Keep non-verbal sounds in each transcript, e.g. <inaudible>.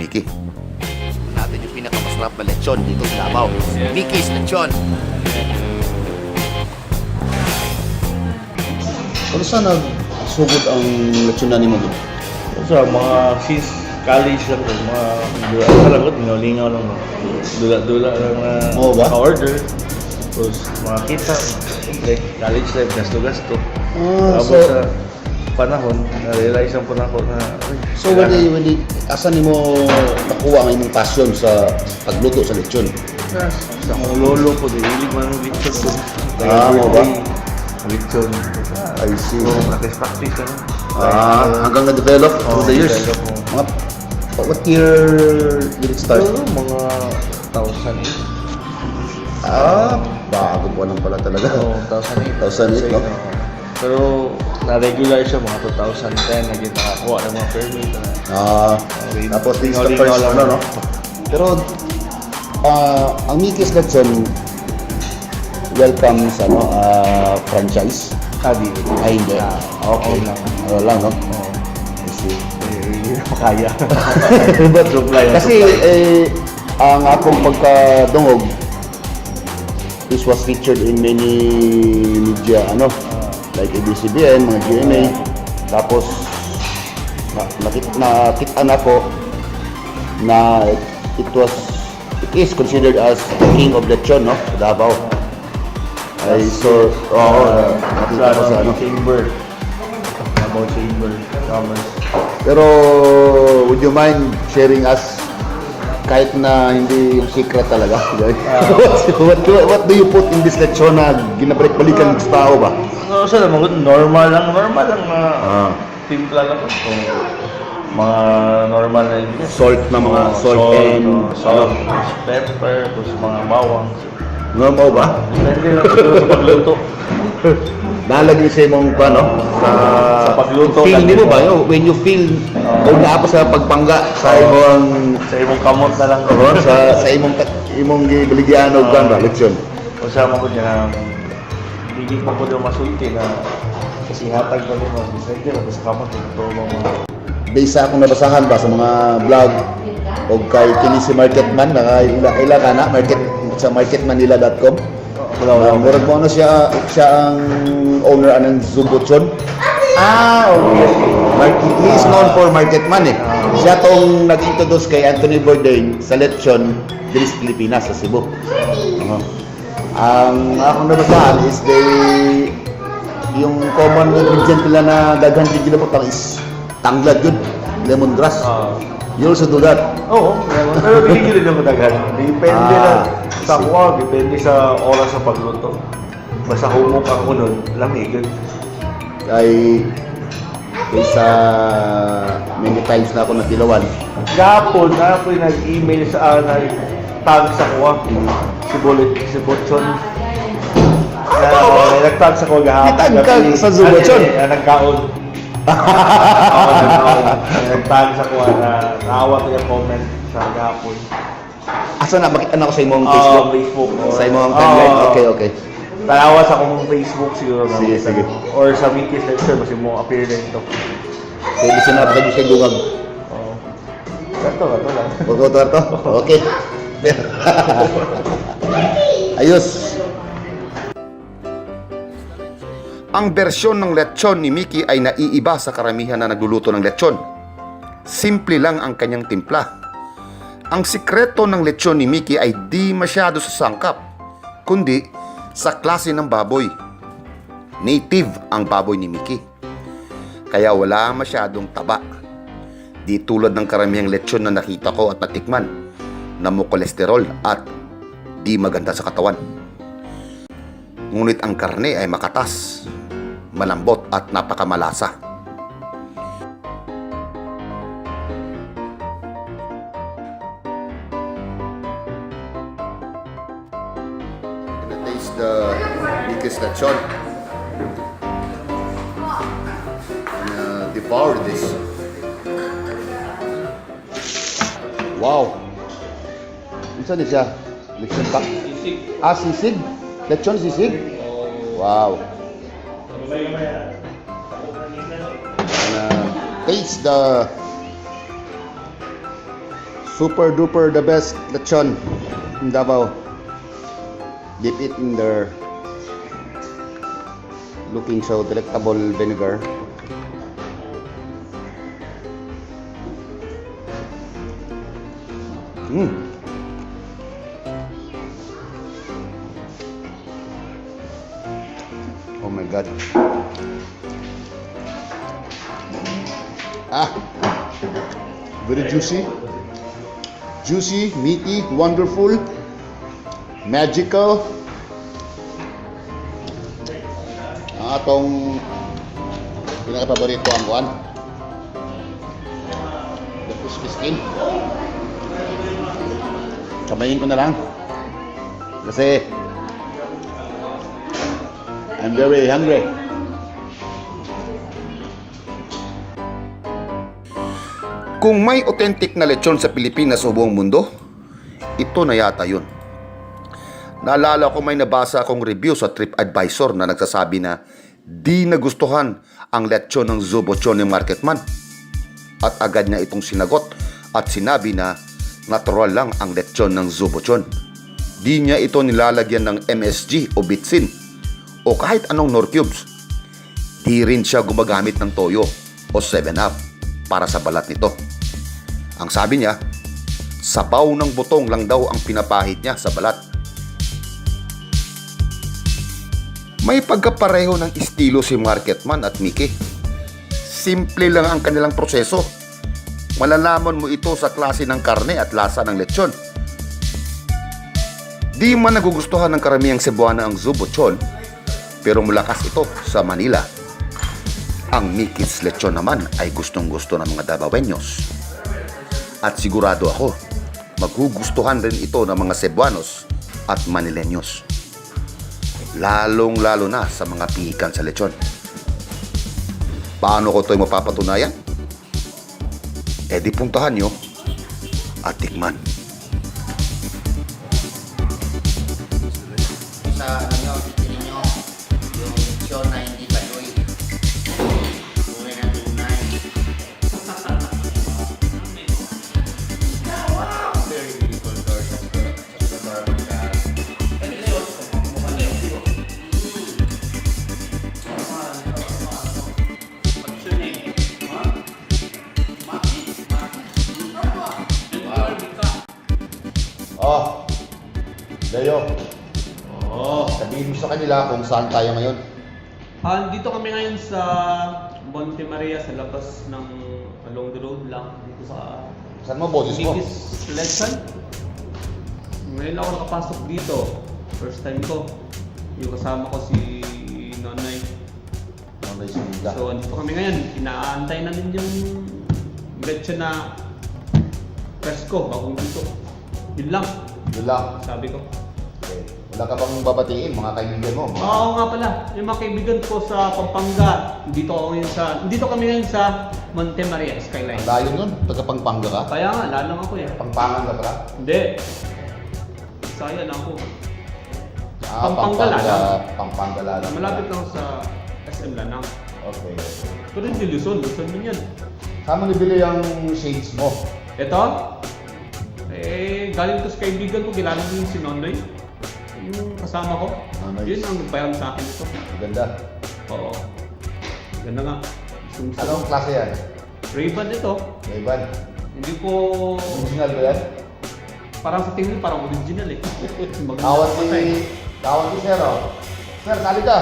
Mickey. Natin yung pinakamasarap na lechon dito sa Davao. Mickey's Lechon. Kung saan nagsugod ang lechonan ni mo? Sa mga since college lang ko, mga dula sa lagot, lingaw lang no. Dula-dula lang na Oo ba? order. Tapos mga kita, siyempre, college life, gasto-gasto. Ah, Tapos so, sa panahon, na-realize ang panahon na, ay, so when di, when di, asan ni mo nakuha ang imong passion sa pagluto sa lechon? sa, sa akong lolo ko, di hilig man ng lechon ko. Ah, mo ba? Lechon. I see. So, practice-practice ka na. Ah, hanggang na-develop through the years. develop mo. Mga, what year did it start? Siguro mga 1,000 eh. Ah, bago po lang pala talaga. Oo, 2008. 2008, no? Pero na-regular siya mga 2010, naging nakakuha ng mga permit. Na, Ah, Okay. tapos this is the Lingaw-lingaw first lang. ano, no? Pero, ah, ang Mickey's Lechon, welcome sa ano, ah, franchise. ah, di. Ay, hindi. Ah, okay. oo lang. Ano lang, no? Oo. I see. Eh, Hindi na kaya. But supply. Kasi, eh, ang akong pagkadungog, this was featured in many media, ano, like ABCBN, mga GMA. Tapos, na, nakit, nakita na ko na it was, it is considered as the king of lechon, no? Davao. I saw, oo, oh, nakita ko sa ano. Chamber. About chamber. Commerce. Pero, would you mind sharing us kahit na hindi yung secret talaga? <laughs> what, what, what do you put in this lechon na ginabalik-balikan sa tao ba? No, sa naman, normal lang. Normal lang na Ah, timpla lang. Kung mga normal na ingredients. salt na mga Oo, salt, and oh, salt, pepper, tapos mga bawang. normal ba? Depende lang siguro sa pagluto. <laughs> Nalagay sa imong ano? Sa, Sa pagluto Feel mo din ba? Yo, when you feel, Oo. kung naapa sa pagpangga sa imong Sa imong kamot na lang. oh, sa sa imong imong gibaligyan og kan ba lechon. O sa mga kanya na hindi pa po daw masulti na kasi hatag ko nimo. Depende lang sa kamot. Ito mga based sa akong nabasahan ba sa mga vlog o kay kini si Marketman naka ila ila ka na market sa marketmanila.com wala uh, murag mo ano siya siya ang owner anang Zubuchon ah okay. Mar- he is known for Marketman eh. Siya tong nag-introduce kay Anthony Bourdain sa lechon diri sa Pilipinas sa Cebu. Oo. ang akong nabasahan is they yung common ingredient nila na daghan di ginabot is tanglad yun lemongrass. Ah. You also do that Oo, meron. pero binigyan rin ako daghan. Depende Ah, lang sa kuha, depende sa oras sa pagluto. Basta humok ako nun, lamig. ay isa many times na ako natilawan Gapon, na ako yung nag-email sa anay, tag sa kuha. Si Bullet, si Butchon. Na, nagtag sa kuha gahapon. May tag ka gabi. sa eh, nagkaon. Oo. May nagtag sa kuha na naawa ko yung comment sa gahapon. asa na makita na ako sa imong Oo, Facebook Facebook. sa imong timeline Oo. okay okay Tanawa sa akong Facebook siguro. na Sige, sige. Or sa Mickey's Lecture, mas mo appear na ito. pwede sinap na siya gungag Oo. Ito, ito lang. Huwag to to <laughs> okay <laughs> ayos Ang bersyon ng lechon ni Mickey ay naiiba sa karamihan na nagluluto ng lechon. Simple lang ang kanyang timpla. Ang sikreto ng lechon ni Mickey ay di masyado sa sangkap, kundi sa klase ng baboy. Native ang baboy ni Mickey. Kaya wala masyadong taba. Di tulad ng karamihang lechon na nakita ko at natikman na mo kolesterol at di maganda sa katawan. Ngunit ang karne ay makatas, malambot at napakamalasa. Gonna taste the biggest lechon. Gonna devour this. Wow! Isa ni siya? Lechon pa? Sisig. Ah, sisig? Lechon sisig? Wow! Gonna taste the Super duper the best lechon in Davao. Dip it in their looking so delectable vinegar. Mm. God. Ah. Very juicy. Juicy, meaty, wonderful, magical. Ang atong pinaka-paborito ang kuan. The crispy skin. Kamayin ko na lang. Kasi I'm very hungry. Kung may authentic na lechon sa Pilipinas o buong mundo, ito na yata yun. Naalala ko may nabasa akong review sa TripAdvisor na nagsasabi na di nagustuhan ang lechon ng Zubochon ni Marketman. At agad niya itong sinagot at sinabi na natural lang ang lechon ng Zubochon. Di niya ito nilalagyan ng MSG o bitsin o kahit anong nor cubes. Di rin siya gumagamit ng toyo o 7-up para sa balat nito. Ang sabi niya, sabaw ng butong lang daw ang pinapahid niya sa balat. May pagkapareho ng estilo si Marketman at Mickey. Simple lang ang kanilang proseso. Malalaman mo ito sa klase ng karne at lasa ng lechon. Di man nagugustuhan ng karamihang Cebuana ang Zubochon, pero mulakas ito sa Manila. Ang Mickey's Lechon naman ay gustong gusto ng mga Davaoenos. At sigurado ako, magugustuhan rin ito ng mga Cebuanos at Manileños. Lalong-lalo na sa mga pihikan sa lechon. Paano ko ito mapapatunayan? E di puntahan nyo at tikman. Leo. Oh. Sabihin mo sa kanila kung saan tayo ngayon. Ah, dito kami ngayon sa Monte Maria sa labas ng along the road lang dito sa Saan mo boses mo? Bigis Selection. Ngayon ako nakapasok dito. First time ko. Yung kasama ko si Nonay. Yung sinida? So, andito kami ngayon. Inaantay namin yung lechon na presko, bagong dito. Yun lang, Yun lang. sabi ko. Okay. Wala ka bang babatiin mga kaibigan mo? Mga... Oo nga pala, yung mga kaibigan ko sa Pampanga, dito ako ngayon sa, dito kami ngayon sa Monte Maria, Skyline. Ang layo nun. Taga Pampanga ka? Kaya nga, lalang ako eh. Pampangan ka pala? Hindi. Saya na ako. Ah, Pampanga lang. Pampanga lang. Malapit lang sa SM Lanang. Okay. Pero hindi Luzon, Luzon man yan. Saan mo nabili yung shades mo? Ito, eh, galing ko sa kaibigan ko, kilala mo yung si Nonoy. Kasama ko. Nonoy. Yun ang nagbayad sa akin ito. Ganda. Oo. Ganda nga. Sum- Anong klase yan? Ray-Ban ito. Ray-Ban. Hindi ko... Original ba yan? Parang sa tingin parang original eh. <laughs> Maganda Tawad pa tayo. si... Tawad si Sir, oh. Sir, kali ka.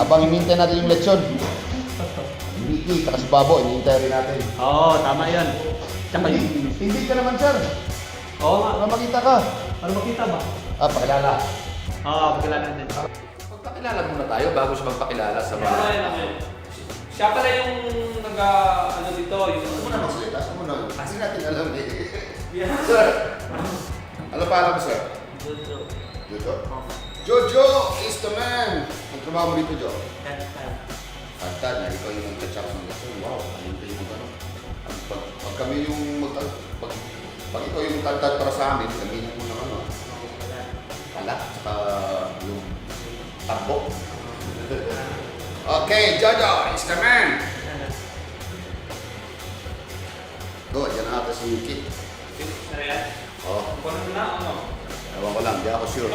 Habang hinihintay natin yung lechon. Mickey, saka si Babo, hinihintay rin natin. Oo, tama yan. Tsaka yung... Hindi ka naman, Sir. Oo nga. Para makita ka. Ano makita ba? Ah, pakilala. Oo, pakilala natin. Magpakilala muna tayo bago siya magpakilala sa mga... Siya pala yung nag ano dito, yung... Muna magsalita. Saan mo na? Kasi natin alam eh. <laughs> Sir, ano pa alam, Sir? Jojo. Jojo is the man. Ang trabaho mo dito, Jo? Kanta na, ikaw yung nag-chat ng lechon. Wow, ayun kayo yung ano. Pag, pag, kami yung mag pag, pag ikaw yung tantad para sa amin, sabihin mo ng ano. Pala, saka yung takbo. okay, Jojo is the man. Go, yan ang ata si Yuki. Oo. Na, ano? Ewan ko lang, di ako sure.